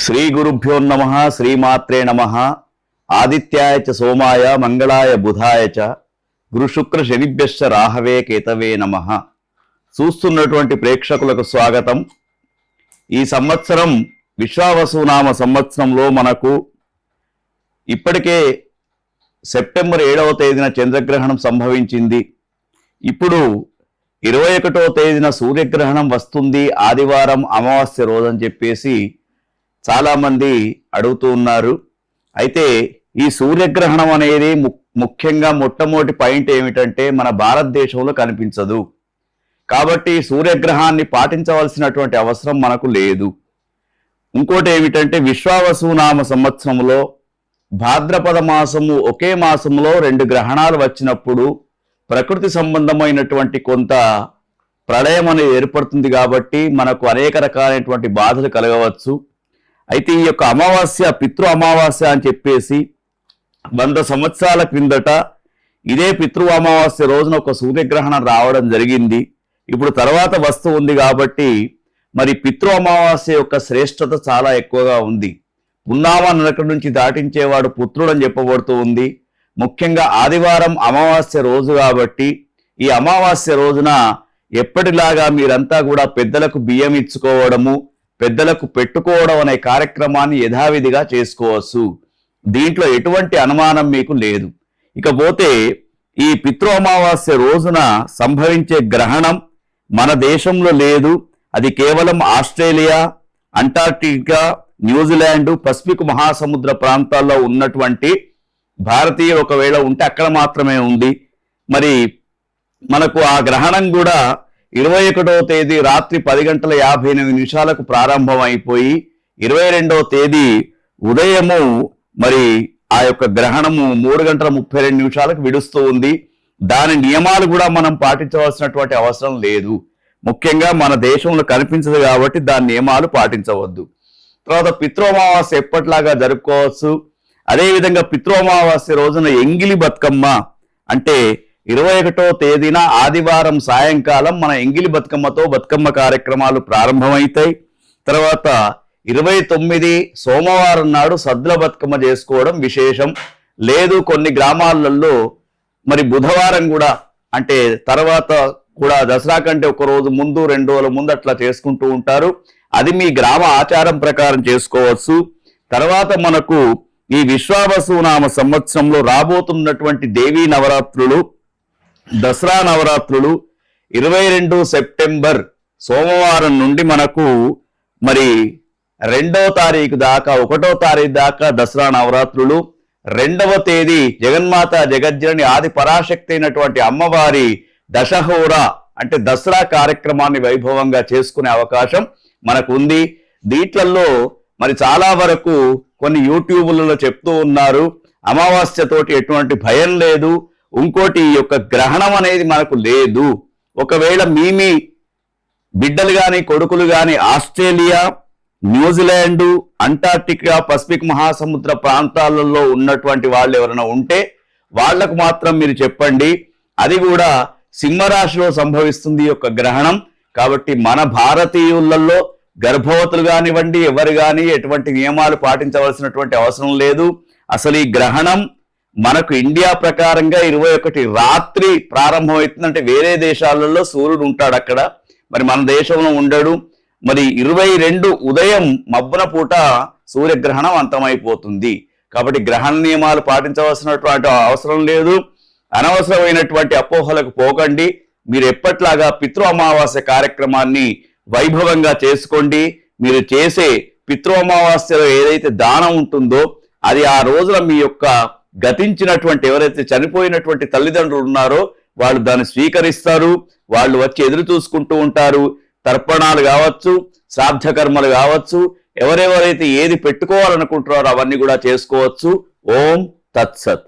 శ్రీ గురుభ్యో నమ శ్రీమాత్రే నమ. ఆదిత్యాయ చ సోమాయ మంగళాయ బుధాయ చ. గురు శనిభ్యశ్చ రాహవే కేతవే నమ. చూస్తున్నటువంటి ప్రేక్షకులకు స్వాగతం. ఈ సంవత్సరం విశ్వావసునామ సంవత్సరంలో మనకు ఇప్పటికే సెప్టెంబర్ ఏడవ తేదీన చంద్రగ్రహణం సంభవించింది. ఇప్పుడు ఇరవై ఒకటో తేదీన సూర్యగ్రహణం వస్తుంది ఆదివారం అమావాస్య రోజని చెప్పేసి చాలామంది అడుగుతూ ఉన్నారు. అయితే ఈ సూర్యగ్రహణం అనేది ము- ముఖ్యంగా మొట్టమొదటి పాయింట్ ఏమిటంటే మన భారతదేశంలో కనిపించదు. కాబట్టి సూర్యగ్రహాన్ని పాటించవలసినటువంటి అవసరం మనకు లేదు. ఇంకోటి ఏమిటంటే విశ్వావసునామ సంవత్సరంలో భాద్రపద మాసము ఒకే మాసంలో రెండు గ్రహణాలు వచ్చినప్పుడు ప్రకృతి సంబంధమైనటువంటి కొంత ప్రళయం అనేది ఏర్పడుతుంది కాబట్టి మనకు అనేక రకాలైనటువంటి బాధలు కలగవచ్చు. అయితే ఈ యొక్క అమావాస్య పితృ అమావాస్య అని చెప్పేసి వంద సంవత్సరాల క్రిందట ఇదే పితృ అమావాస్య రోజున ఒక సూర్యగ్రహణం రావడం జరిగింది. ఇప్పుడు తర్వాత వస్తూ ఉంది కాబట్టి మరి పితృ అమావాస్య యొక్క శ్రేష్టత చాలా ఎక్కువగా ఉంది. పున్నామ నరక నుంచి దాటించేవాడు పుత్రుడు అని చెప్పబడుతూ ఉంది. ముఖ్యంగా ఆదివారం అమావాస్య రోజు కాబట్టి ఈ అమావాస్య రోజున ఎప్పటిలాగా మీరంతా కూడా పెద్దలకు బియ్యం ఇచ్చుకోవడము పెద్దలకు పెట్టుకోవడం అనే కార్యక్రమాన్ని యథావిధిగా చేసుకోవచ్చు. దీంట్లో ఎటువంటి అనుమానం మీకు లేదు. ఇకపోతే ఈ పితృ అమావాస్య రోజున సంభవించే గ్రహణం మన దేశంలో లేదు. అది కేవలం ఆస్ట్రేలియా అంటార్క్టికా న్యూజిలాండ్ పసిఫిక్ మహాసముద్ర ప్రాంతాల్లో ఉన్నటువంటి భారతీయులు ఒకవేళ ఉంటే అక్కడ మాత్రమే ఉంది. మరి మనకు ఆ గ్రహణం కూడా ఇరవై ఒకటవ తేదీ రాత్రి పది గంటల యాభై ఎనిమిది నిమిషాలకు ప్రారంభం అయిపోయి ఇరవై రెండవ తేదీ ఉదయము మరి ఆ యొక్క గ్రహణము మూడు గంటల ముప్పై రెండు నిమిషాలకు విడుస్తూ ఉంది. దాని నియమాలు కూడా మనం పాటించవలసినటువంటి అవసరం లేదు. ముఖ్యంగా మన దేశంలో కనిపించదు కాబట్టి దాని నియమాలు పాటించవద్దు. తర్వాత పితృ ఎప్పటిలాగా జరుపుకోవచ్చు. అదేవిధంగా పిత్రోమావాస్య రోజున ఎంగిలి బతుకమ్మ అంటే ఇరవై ఒకటో తేదీన ఆదివారం సాయంకాలం మన ఎంగిలి బతుకమ్మతో బతుకమ్మ కార్యక్రమాలు ప్రారంభమవుతాయి తర్వాత ఇరవై తొమ్మిది సోమవారం నాడు సద్ల బతుకమ్మ చేసుకోవడం విశేషం. లేదు కొన్ని గ్రామాలలో మరి బుధవారం కూడా అంటే తర్వాత కూడా దసరా కంటే ఒక రోజు ముందు రెండు రోజుల ముందు అట్లా చేసుకుంటూ ఉంటారు. అది మీ గ్రామ ఆచారం ప్రకారం చేసుకోవచ్చు. తర్వాత మనకు ఈ విశ్వావసునామ సంవత్సరంలో రాబోతున్నటువంటి దేవీ నవరాత్రులు దసరా నవరాత్రులు ఇరవై రెండు సెప్టెంబర్ సోమవారం నుండి మనకు మరి రెండవ తారీఖు దాకా ఒకటో తారీఖు దాకా దసరా నవరాత్రులు. రెండవ తేదీ జగన్మాత జగజ్జనని ఆది పరాశక్తి అయినటువంటి అమ్మవారి దశహోర అంటే దసరా కార్యక్రమాన్ని వైభవంగా చేసుకునే అవకాశం మనకు ఉంది దీంట్లలో మరి చాలా వరకు కొన్ని యూట్యూబ్లలో చెప్తూ ఉన్నారు అమావాస్యతోటి ఎటువంటి భయం లేదు ఇంకోటి ఈ యొక్క గ్రహణం అనేది మనకు లేదు. ఒకవేళ మీ మీ బిడ్డలు కానీ కొడుకులు కానీ ఆస్ట్రేలియా న్యూజిలాండ్ అంటార్క్టికా పసిఫిక్ మహాసముద్ర ప్రాంతాలలో ఉన్నటువంటి వాళ్ళు ఎవరైనా ఉంటే వాళ్ళకు మాత్రం మీరు చెప్పండి. అది కూడా సింహరాశిలో సంభవిస్తుంది ఈ యొక్క గ్రహణం. కాబట్టి మన భారతీయులలో గర్భవతులు కానివ్వండి ఎవరు కానీ ఎటువంటి నియమాలు పాటించవలసినటువంటి అవసరం లేదు. అసలు ఈ గ్రహణం మనకు ఇండియా ప్రకారంగా ఇరవై ఒకటి రాత్రి ప్రారంభమవుతుందంటే వేరే దేశాలలో సూర్యుడు ఉంటాడు అక్కడ. మరి మన దేశంలో ఉండడు. మరి ఇరవై రెండు ఉదయం మబ్బున పూట సూర్యగ్రహణం అంతమైపోతుంది. కాబట్టి గ్రహణ నియమాలు పాటించవలసినటువంటి అవసరం లేదు. అనవసరమైనటువంటి అపోహలకు పోకండి. మీరు ఎప్పట్లాగా పితృ అమావాస్య కార్యక్రమాన్ని వైభవంగా చేసుకోండి. మీరు చేసే పితృ అమావాస్యలో ఏదైతే దానం ఉంటుందో అది ఆ రోజున మీ యొక్క గతించినటువంటి ఎవరైతే చనిపోయినటువంటి తల్లిదండ్రులు ఉన్నారో వాళ్ళు దాన్ని స్వీకరిస్తారు. వాళ్ళు వచ్చి ఎదురు చూసుకుంటూ ఉంటారు. తర్పణాలు కావచ్చు శ్రాద్ధకర్మలు కావచ్చు ఎవరెవరైతే ఏది పెట్టుకోవాలనుకుంటున్నారో అవన్నీ కూడా చేసుకోవచ్చు. ఓం తత్సత్.